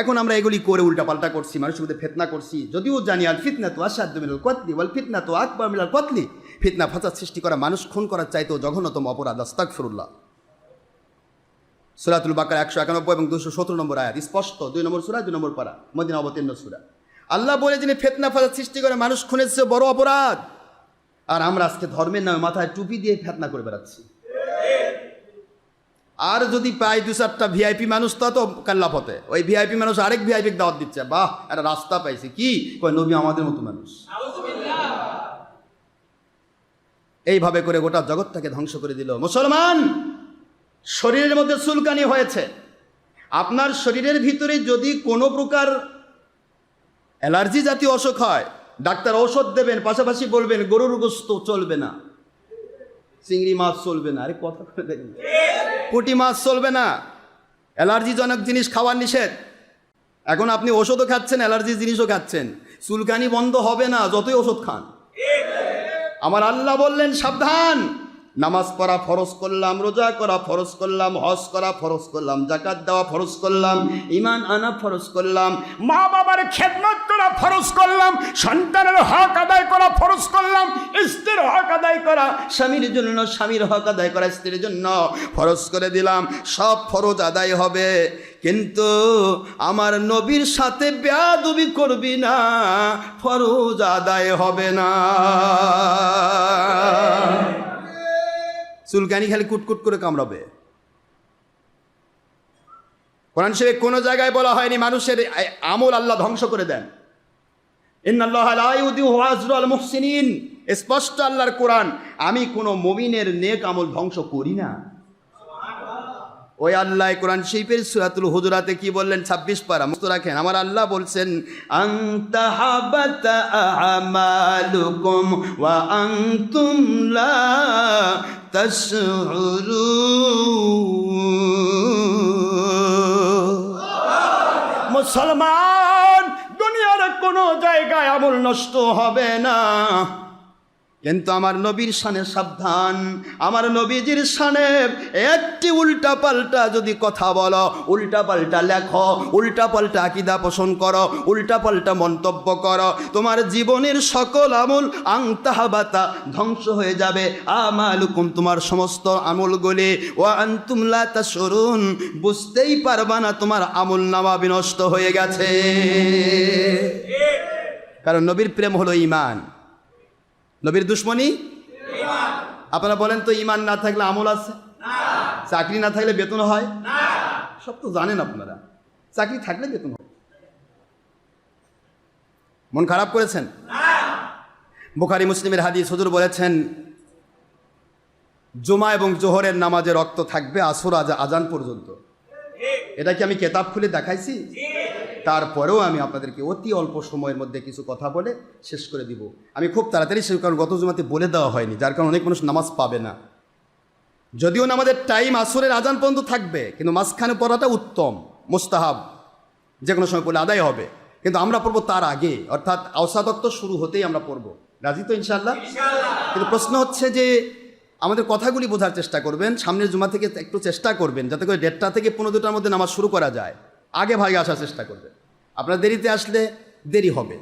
এখন আমরা এগুলি করে উল্টাপাল্টা করছি, মানুষের মধ্যে ফেতনা করছি। যদিও জানি আর ফিতনা তো আসাধ্য মিলাল কতলি বল ফিতনা তো আকবর মিলাল কতলি ফিতনা, ফাঁসাদ সৃষ্টি করা, মানুষ খুন করার চাইতেও জঘন্যতম অপরাধ আস্তাক ফিরুল্লাহ সুরাতুল বাকার একশো একানব্বই এবং দুশো সতেরো নম্বর আয়াত, স্পষ্ট, দুই নম্বর সুরা, দুই নম্বর পারা, মদিনা অবতীর্ণ সুরা। আল্লাহ বলে, যিনি ফেতনা, ফাঁসাদ সৃষ্টি করে, মানুষ খুনের চেয়ে বড় অপরাধ। আর আমরা আজকে ধর্মের নামে মাথায় টুপি দিয়ে ফেতনা করে বেড়াচ্ছি। আর যদি পাই দু চারটা ভিআইপি মানুষ, তা তো কাল্লাপথে ওই ভিআইপি মানুষ আরেক ভিআইপি দাওয়াত দিচ্ছে। বাহ, একটা রাস্তা পাইছে। কি? কয়, নবী আমাদের মতো মানুষ। এইভাবে করে গোটা জগৎটাকে ধ্বংস করে দিল। মুসলমান, শরীরের মধ্যে চুলকানি হয়েছে। আপনার শরীরের ভিতরে যদি কোনো প্রকার অ্যালার্জি জাতীয় অসুখ হয়, ডাক্তার ঔষধ দেবেন, পাশাপাশি বলবেন, গরুর গোস্ত চলবে না। চিংড়ি মাছ চলবে না। আরে কথা করে দেখেন। পুঁটি মাছ চলবে না। অ্যালার্জিজনক জিনিস খাওয়ার নিষেধ। এখন আপনি ওষুধও খাচ্ছেন, অ্যালার্জি জিনিসও খাচ্ছেন। চুলকানি বন্ধ হবে না, যতই ওষুধ খান। আমার আল্লাহ বললেন, সাবধান! নামাজ পড়া ফরজ করলাম, রোজা করা ফরজ করলাম, হজ করা ফরজ করলাম, জাকাত দেওয়া ফরজ করলাম ইমান আনা ফরজ করলাম মা বাবার খেদমত করা ফরজ করলাম, সন্তানের হক আদায় করা ফরজ করলাম, স্ত্রীর হক আদায় করা, স্বামীর জন্য, স্বামীর হক আদায় করা স্ত্রীর জন্য ফরজ করে দিলাম, সব ফরজ আদায় হবে। কিন্তু আমার নবীর সাথে বেয়াদবি করবি না, ফরজ আদায় হবে না। চুলকানি খালি কুটকুট করে কামড়াবে। কোরআন শরীফ কোনো জায়গায় বলা হয়নি মানুষের আমল আল্লাহ ধ্বংস করে দেন। স্পষ্ট আল্লাহর কোরআন, আমি কোনো মমিনের নেক আমল ধ্বংস করি না। ওই আল্লাহ কোরআন শরীফের সূরাতুল হুজুরাতে কি বললেন? 26 পারা মুক্ত রাখেন। আমার আল্লাহ বলছেন মুসলমান, দুনিয়ার কোনো জায়গায় আমল নষ্ট হবে না। কিন্তু আমার নবীর শানে সাবধান। আমার নবীজির শানে একটি উল্টা পাল্টা যদি কথা বলো উল্টা পাল্টা লেখো উল্টা পাল্টা আকিদা পোষণ করো উল্টা পাল্টা মন্তব্য করো তোমার জীবনের সকল আমল আংতাহাবাতা ধ্বংস হয়ে যাবে। আমালুকুম তোমার সমস্ত আমলগুলি ও আন্তুমলা তা সরুন বুঝতেই পারবা না তোমার আমল নামা বিনষ্ট হয়ে গেছে। কারণ নবীর প্রেম হলো ইমান নবীর দুশ্মনী? আপনারা বলেন তো ইমান না থাকলে আমল আছে? চাকরি না থাকলে বেতন হয়? সব তো জানেন আপনারা। চাকরি থাকলে বেতন হয়। মন খারাপ করেছেন? বুখারি, মুসলিমের হাদিস হুজুর বলেছেন, জুমা এবং জোহরের নামাজে রক্ত থাকবে আসর আজ আজান পর্যন্ত। এটা কি আমি কেতাব খুলে দেখাইছি? তারপরেও আমি আপনাদেরকে অতি অল্প সময়ের মধ্যে কিছু কথা বলে শেষ করে দিব। আমি খুব তাড়াতাড়ি শেষ কারণ গত জুমাতে বলে দেওয়া হয়নি যার কারণে অনেক মানুষ নামাজ পাবে না। যদিও না আমাদের টাইম আসরের আজান পর্যন্ত থাকবে কিন্তু মাঝখানে পড়াটা উত্তম মোস্তাহাব। যে কোনো সময় পড়লে আদায় হবে। কিন্তু আমরা পড়ব তার আগে অর্থাৎ আওসাদত্ত শুরু হতেই আমরা পড়ব। রাজি তো ইনশাল্লাহ কিন্তু প্রশ্ন হচ্ছে যে আমাদের কথাগুলি বোঝার চেষ্টা করবেন সামনের জুমা থেকে একটু চেষ্টা করবেন যাতে করে দেড়টা থেকে পনেরো দুটার মধ্যে নামাজ শুরু করা যায়। আগে ভাই আসার চেষ্টা করবে। আপনার দেরিতে আসলে দেরি হবে।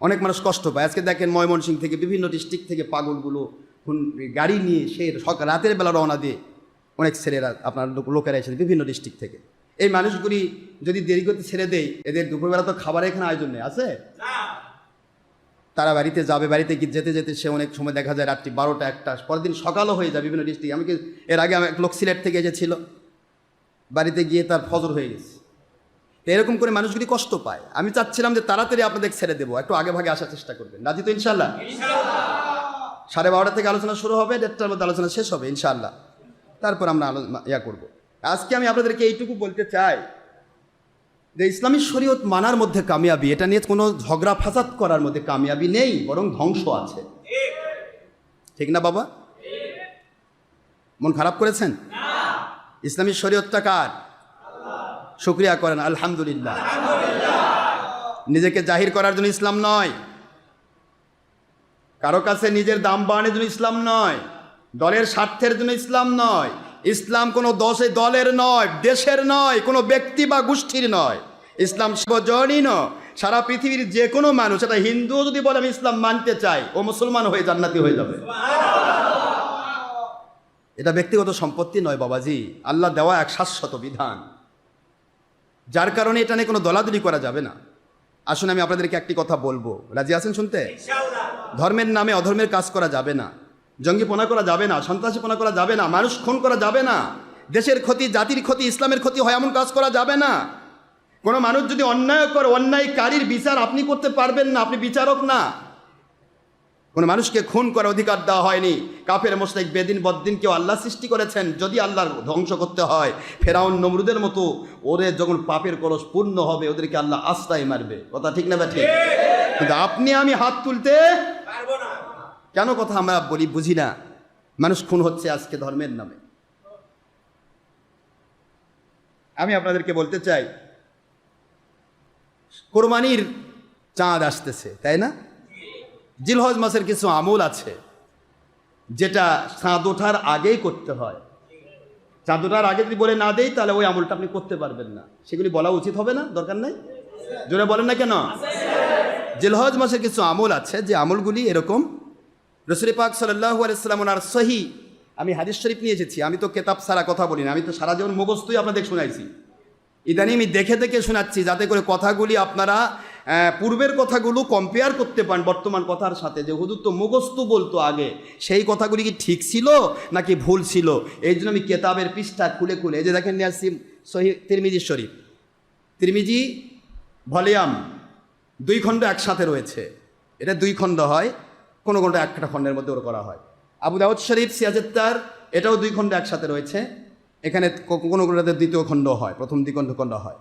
অনেক মানুষ কষ্ট পায়। আজকে দেখেন ময়মনসিং থেকে বিভিন্ন ডিস্ট্রিক্ট থেকে পাগলগুলো গাড়ি নিয়ে সে সকাল, রাতের বেলা রওনা দিয়ে অনেক ছেলেরা আপনার লোক- লোকেরা এসেছে বিভিন্ন ডিস্ট্রিক্ট থেকে। এই মানুষগুলি যদি দেরি করতে ছেড়ে দেয়, এদের দুপুরবেলা তো খাবার এখানে আয়োজন নেই, আছে? তারা বাড়িতে যাবে, বাড়িতে গিয়ে যেতে যেতে সে অনেক সময় দেখা যায় রাত্রি বারোটা, একটা পরের দিন সকালও হয়ে যায় বিভিন্ন ডিস্ট্রিক্ট আমি কি- এর আগে আমি এক লোক সিলেট থেকে এসেছিল। বাড়িতে গিয়ে তার ফজর হয়ে গেছে। এরকম করে মানুষগুলি কষ্ট পায় আমি চাচ্ছিলাম যে তাড়াতাড়ি আপনাদের ছেড়ে দেবো একটু আগে ভাগে আসার চেষ্টা করবেন। রাজি তো ইনশাল্লাহ সাড়ে বারোটা থেকে আলোচনা শুরু হবে দেড়টার মধ্যে আলোচনা শেষ হবে ইনশাল্লাহ তারপর আমরা আলো ইয়া করব। আজকে আমি আপনাদেরকে এইটুকু বলতে চাই যে ইসলামী শরীয়ত মানার মধ্যে কামিয়াবি এটা নিয়ে কোনো ঝগড়া ফাসাদ করার মধ্যে কামিয়াবি নেই বরং ধ্বংস আছে। ঠিক না বাবা? মন খারাপ করেছেন? ইসলামী শরীয়তটা কার? শুক্রিয়া করেন, আলহামদুলিল্লাহ। নিজেকে জাহির করার জন্য ইসলাম নয়। কারও কাছে নিজের দাম বাড়ানোর জন্য ইসলাম নয়। দলের স্বার্থের জন্য ইসলাম নয়। ইসলাম কোনো দশে দলের নয়, দেশের নয়, কোনো ব্যক্তি বা গোষ্ঠীর নয়। ইসলাম সর্বজনীন সারা পৃথিবীর যে কোনো মানুষ এটা হিন্দুও যদি বলে, আমি ইসলাম মানতে চাই ও মুসলমান হয়ে জান্নাতি হয়ে যাবে। এটা ব্যক্তিগত সম্পত্তি নয় বাবাজি। আল্লাহ দেওয়া এক শাশ্বত বিধান। যার কারণে এটা নিয়ে কোনো দলাদলি করা যাবে না। আসুন আমি আপনাদেরকে একটি কথা বলব। রাজি আছেন শুনতে? ধর্মের নামে অধর্মের কাজ করা যাবে না। জঙ্গিপনা করা যাবে না সন্ত্রাসীপনা করা যাবে না মানুষ খুন করা যাবে না। দেশের ক্ষতি জাতির ক্ষতি ইসলামের ক্ষতি হয় এমন কাজ করা যাবে না। কোনো মানুষ যদি অন্যায় করে অন্যায়কারীর বিচার আপনি করতে পারবেন না আপনি বিচারক না। কোনো মানুষকে খুন করার অধিকার দেওয়া হয়নি। কাফের মোশরেক বেদিন বদ্দিন কেউ আল্লাহ সৃষ্টি করেছেন যদি আল্লাহর ধ্বংস করতে হয়। ফেরাউন নমরুদের মতো ওরে যখন পাপের কলস পূর্ণ হবে ওদেরকে আল্লাহ আস্তায় মারবে। কথা ঠিক না ঠিক? কিন্তু আপনি আমি হাত তুলতে কেন কথা আমরা বলি বুঝি না? মানুষ খুন হচ্ছে আজকে ধর্মের নামে। আমি আপনাদেরকে বলতে চাই কোরবানির চাঁদ আসতেছে তাই না? জিলহজ মাসের কিছু আমল আছে, যেটা চাঁদ ওঠার আগেই করতে হয়। চাঁদ ওঠার আগে যদি বলে না দেই, তাহলে ওই আমলটা আপনি করতে পারবেন না। সেগুলি বলা উচিত হবে না? দরকার নাই? জোরে বলেন না কেন? জিলহজ মাসের কিছু আমল আছে, যে আমলগুলি এরকম। রসুল পাক সাল্লাহ আলাইসাল্লাম ওনার সহি, আমি হাদিস শরীফ নিয়ে এসেছি, আমি তো কেতাব সারা কথা বলি না, আমি তো সারা জীবন মুখস্থই আপনাদের শোনাইছি। ইদানি আমি দেখে দেখে শোনাচ্ছি, যাতে করে কথাগুলি আপনারা পূর্বের কথাগুলো কম্পেয়ার করতে পারেন বর্তমান কথার সাথে। যে হুজুর তো মুখস্থ বলতো আগে, সেই কথাগুলি কি ঠিক ছিল নাকি ভুল ছিল? এই জন্য আমি কেতাবের পৃষ্ঠা খুলে খুলে, এই যে দেখেন নিয়ে আসছি তিরমিজি শরীফ। তিরমিজি ভলিউম দুই খণ্ড একসাথে রয়েছে। এটা দুই খণ্ড হয়, কোনো কোনোটা একটা খণ্ডের মধ্যে ওর করা হয়। আবু দাউদ শরীফ সিয়াজেত্তার এটাও দুই খণ্ড একসাথে রয়েছে। এখানে কোনো কোনোটাতে দ্বিতীয় খণ্ড হয়, প্রথম দ্বিখণ্ড খণ্ড হয়।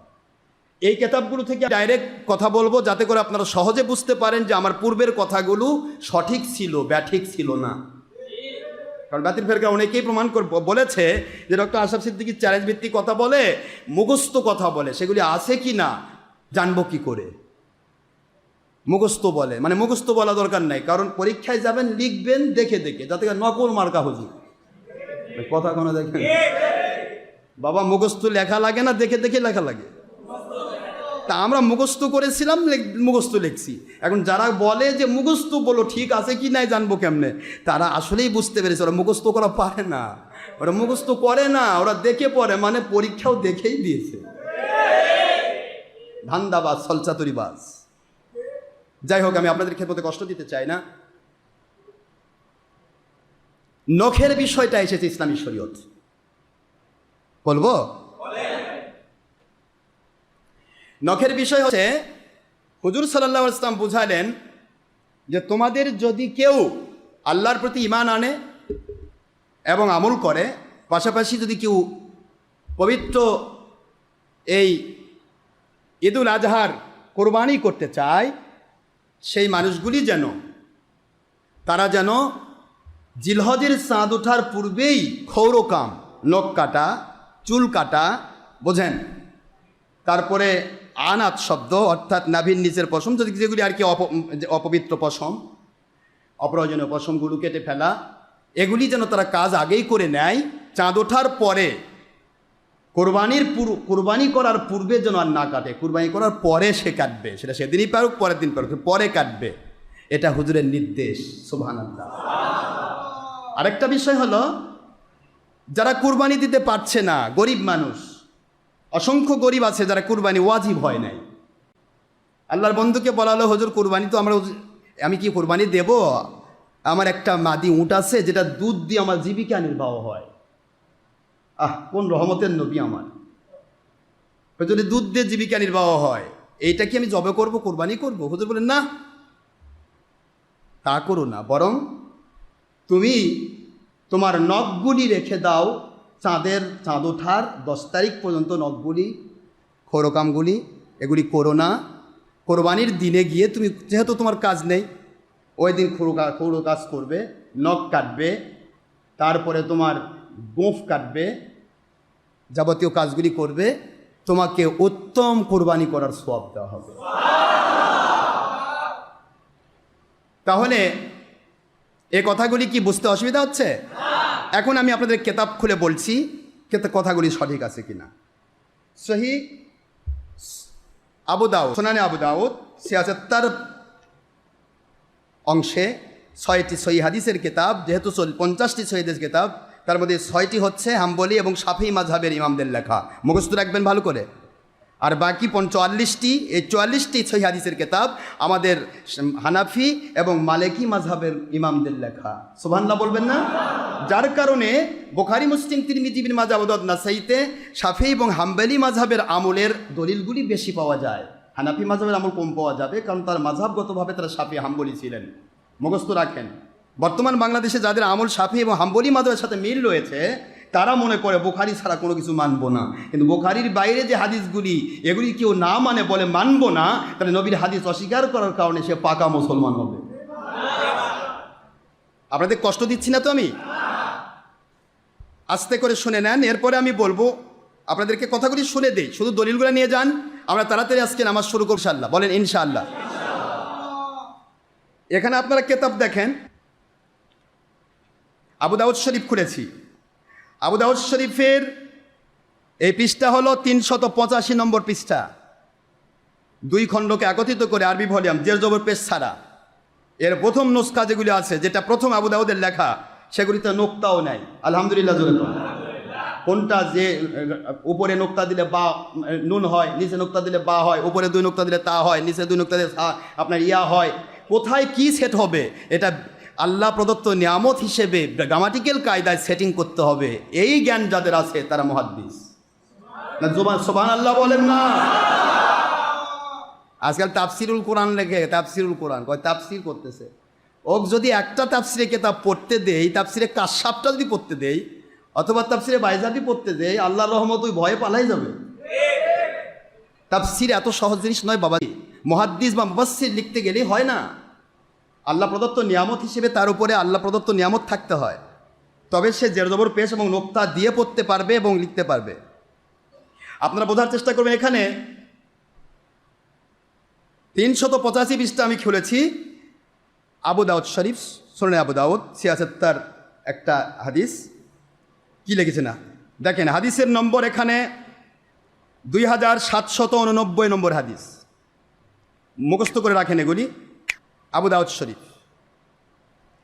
এই কেতাবগুলো থেকে ডাইরেক্ট কথা বলব যাতে করে আপনারা সহজে বুঝতে পারেন যে আমার পূর্বের কথাগুলো সঠিক ছিল, ব্যাঠিক ছিল না। কারণ বাতিল ফেরকা অনেকেই প্রমাণ বলেছে যে ডক্টর আশাফ সিদ্দিকির চ্যালেঞ্জ ভিত্তিক কথা বলে, মুখস্থ কথা বলে, সেগুলি আছে কি না, জানব কি করে? মুখস্থ বলে মানে মুখস্থ বলা দরকার নাই, কারণ পরীক্ষায় যাবেন, লিখবেন, দেখে দেখে, যাতে নকল মার্কা হুজুর কথা কোনো দেখেন? বাবা মুখস্থ লেখা লাগে না, দেখে দেখে লেখা লাগে। তা আমরা মুখস্থ করেছিলাম মুখস্থ লিখছি। এখন যারা বলে যে মুখস্থ বলো, ঠিক আছে কি নাই জানব কেমনে? তারা আসলেই বুঝতে পেরেছে, ওরা মুখস্থ করা পারে না। ওরা মুখস্থ করে না, ওরা দেখে পড়ে মানে পরীক্ষাও দেখেই দিয়েছে। ধান্দাবাজ, সলচাতুরিবাজ। যাই হোক, আমি আপনাদের ক্ষেত্রে কষ্ট দিতে চাই না। নখের বিষয়টা এসেছে ইসলামী শরীয়ত। বলব? নখের বিষয় হচ্ছে, হুজুর সাল্লাহ ইসলাম বুঝালেন যে তোমাদের যদি কেউ আল্লাহর প্রতি ইমান আনে এবং আমল করে, পাশাপাশি যদি কেউ পবিত্র এই ঈদুল আজহার কোরবানি করতে চায়, সেই মানুষগুলি যেন, তারা যেন জিলহজের চাঁদ ওঠার পূর্বেই ক্ষৌরকাম নখ কাটা, চুল কাটা, বোঝেন। তারপরে আনাত শব্দ, অর্থাৎ নাভির নিচের পশম, যদি যেগুলি আর কি অপ- অপবিত্র পশম, অপ্রয়োজনীয় পশমগুলো কেটে ফেলা, এগুলি যেন তারা কাজ আগেই করে নেয়, চাঁদ ওঠার পরে, কোরবানির পুরো, কোরবানি করার পূর্বে যেন আর না কাটে। কোরবানি করার পরে সে কাটবে, সেটা সেদিনই পারুক, পরের দিন পারুক পরে কাটবে। এটা হুজুরের নির্দেশ, সুবহানাল্লাহ। আরেকটা বিষয় হলো, যারা কুরবানি দিতে পারছে না, গরিব মানুষ অসংখ্য গরিব আছে যারা কুরবানি ওয়াজিব হয় নাই। আল্লাহর বন্ধুকে বলা হলো, হজুর, কুরবানি তো আমরা আমি কি কুরবানি দেব? আমার একটা মাদি উঁট আছে যেটা দুধ দিয়ে আমার জীবিকা নির্বাহ হয়। আহ, কোন রহমতের নবী আমার। যদি দুধ দিয়ে জীবিকা নির্বাহ হয়। এইটা কি আমি জবে করব, কোরবানি করব? হুজুর বলেন না। তা করো না। বরং তুমি তোমার নখগুলি রেখে দাও চাঁদের চাঁদ ওঠার দশ তারিখ পর্যন্ত নখগুলি, খোরকামগুলি, এগুলি করো না। কোরবানির দিনে গিয়ে তুমি, যেহেতু তোমার কাজ নেই, ওই দিন খুরো খুঁড়ো কাজ করবে, নখ কাটবে, তারপরে তোমার গোঁফ কাটবে, যাবতীয় কাজগুলি করবে, তোমাকে উত্তম কোরবানি করার সব দেওয়া হবে। তাহলে এ কথাগুলি কি বুঝতে অসুবিধা হচ্ছে? এখন আমি আপনাদের কেতাব খুলে বলছি কথাগুলি সঠিক আছে কিনা। সহি আবু দাউদ, সোনানি আবু দাউদ ছিয়াত্তর অংশে ছয়টি সহি হাদিসের কিতাব, যেহেতু পঞ্চাশটি সহিদের কিতাব, তার মধ্যে ছয়টি হচ্ছে হাম্বলি এবং সাফি মাঝহাবের ইমামদের লেখা। মুখস্থ রাখবেন ভালো করে। আর বাকি চুয়াল্লিশটি এই চুয়াল্লিশটি সই হাদিসের কিতাব আমাদের হানাফি এবং মালেকি মাঝহাবের ইমামদের লেখা। সুবহানাল্লাহ বলবেন না? যার কারণে বোখারি, মুসলিম, তিরমিজি বিন মাজাবুদ নাসাইতে সাফি এবং হাম্বেলি মাঝহাবের আমলের দলিলগুলি বেশি পাওয়া যায়। হানাফি মাঝহাবের আমল কম পাওয়া যাবে কারণ তার মাঝহাবগতভাবে তারা সাফি, হাম্বলি ছিলেন। মুখস্থ রাখেন। বর্তমান বাংলাদেশে যাদের আমল সাফি এবং হাম্বলি মাধবের সাথে মিল রয়েছে তারা মনে করে বোখারি ছাড়া কোনো কিছু মানবো না। কিন্তু বোখারির বাইরে যে হাদিসগুলি, এগুলি কেউ না মানে বলে মানবো না, তাহলে নবীর হাদিস অস্বীকার করার কারণে সে পাকা মুসলমান হবে। আপনাদের কষ্ট দিচ্ছি না তো আমি? আস্তে করে শুনে নেন, এরপরে আমি বলব, আপনাদেরকে কথাগুলি শুনে দেই। শুধু দলিলগুলো নিয়ে যান, আমরা তাড়াতাড়ি আজকে নামাজ শুরু করব ইনশাআল্লাহ। বলেন, ইনশাআল্লাহ। এখানে আপনারা কেতাব দেখেন। আবু দাউদ শরীফ খুলেছি। আবু দাউদ শরীফের এই পৃষ্ঠা হলো তিনশত পঁচাশি নম্বর পৃষ্ঠা। দুই খণ্ডকে একত্রিত করে আরবি ভলিউম, জের জবর পেশ ছাড়া। এর প্রথম নুস্খা যেগুলি আছে, যেটা প্রথম আবু দাউদের লেখা, সেগুলিতে নোক্তাও নাই। আলহামদুলিল্লাহ কোনটা যে, উপরে নোক্তা দিলে বা, নুন হয়, নিচে নোক্তা দিলে বা হয়, উপরে দুই নোক্তা দিলে তা হয়, নিচে দুই নোক্তা দিলে আপনার ইয়া হয়। কোথায় কি সেট হবে, এটা আল্লাহ প্রদত্ত নিয়ামত হিসেবে গ্রামাটিক্যাল কায়দায় সেটিং করতে হবে। এই জ্ঞান যাদের আছে, তারা মহাদ্দিস। সোবান আল্লাহ বলেন না। আজকাল তাফসিরুল কোরআন লেখে, তাফসিরুল কোরআন। কয়, তাফসির করতেছে। ওক যদি একটা তাফসিরে কেতাব পড়তে দেই, তাফসিরে কাশাপটা যদি পড়তে দেই, অথবা তাফসিরে বাইজাবি পড়তে দেই, আল্লাহর রহমত ওই ভয়ে পালাই যাবে। তাফসির এত সহজ জিনিস নয় বাবা। মহাদ্দিস বা মুবাসির লিখতে গেলেই হয় না। আল্লাহ প্রদত্ত নিয়ামত হিসেবে তার উপরে আল্লাহ প্রদত্ত নিয়ামত থাকতে হয়। তবে সে জেরজবর পেশ এবং নোক্তা দিয়ে পড়তে পারবে এবং লিখতে পারবে। আপনারা বোঝার চেষ্টা করবেন এখানে তিনশত পঁচাশি পৃষ্ঠা আমি খুলেছি। আবু দাউদ শরীফ শোনেন আবু দাউদ সিয়াসত্তার একটা হাদিস। কি লিখেছে না? দেখেন, হাদিসের নম্বর এখানে দুই হাজার সাতশত উননব্বই নম্বর হাদিস। মুখস্থ করে রাখেন এগুলি। আবু শরীফ।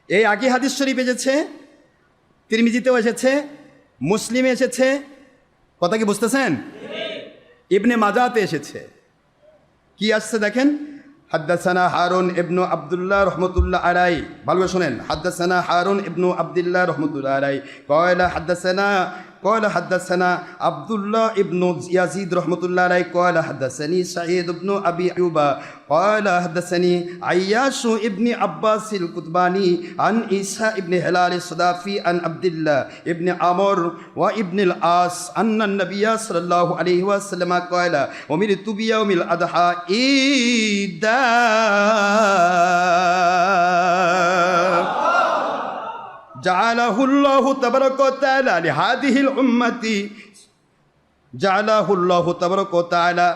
এই আগে হাদিস শরীফ এসেছে, তিরমিজিতেও এসেছে, মুসলিমে এসেছে। কথা কি বুঝতেছেন? ইবনে মাজাতে এসেছে। কি আসছে দেখেন? হাদ্দাসানা হারুন ইবনু আব্দুল্লাহ রহমতুল্লাহ আলাই ভালো শোনেন। হাদ্দাসানা হারুন ইবনু আবদুল্লাহ রহমতুল্লাহ আলাই কয়লা হাদ্দাসানা قال حدثنا عبد الله ابن يزيد رحمة الله عليه. قال حدثني سعيد بن أبي أيوب قال حدثني عياش ابن عباس الكتباني عن عيسى ابن هلال الصدافي عن عبد الله ابن عمر وابن العاص أن النبي صلى الله عليه وسلم قال أمرت بيوم الأضحى إيدا جعله الله تبارك وتعالى لهذه الأمة جعله الله تبارك وتعالى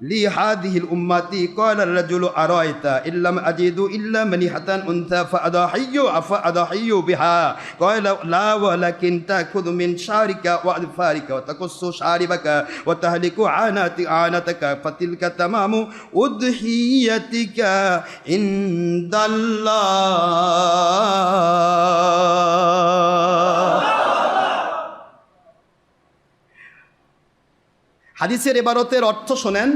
لهذه الأمة قال الرجل أرأيت إن لم أجد إلا منيحة أنثى فأضحي فأضحي بها. قال لا ولكن تأخذ من شعرك وأظفارك وتقص شاربك وتهلك عانات عانتك فتلك تمام أضحيتك عند الله. হাদিসের এবারতের অর্থ শোনেন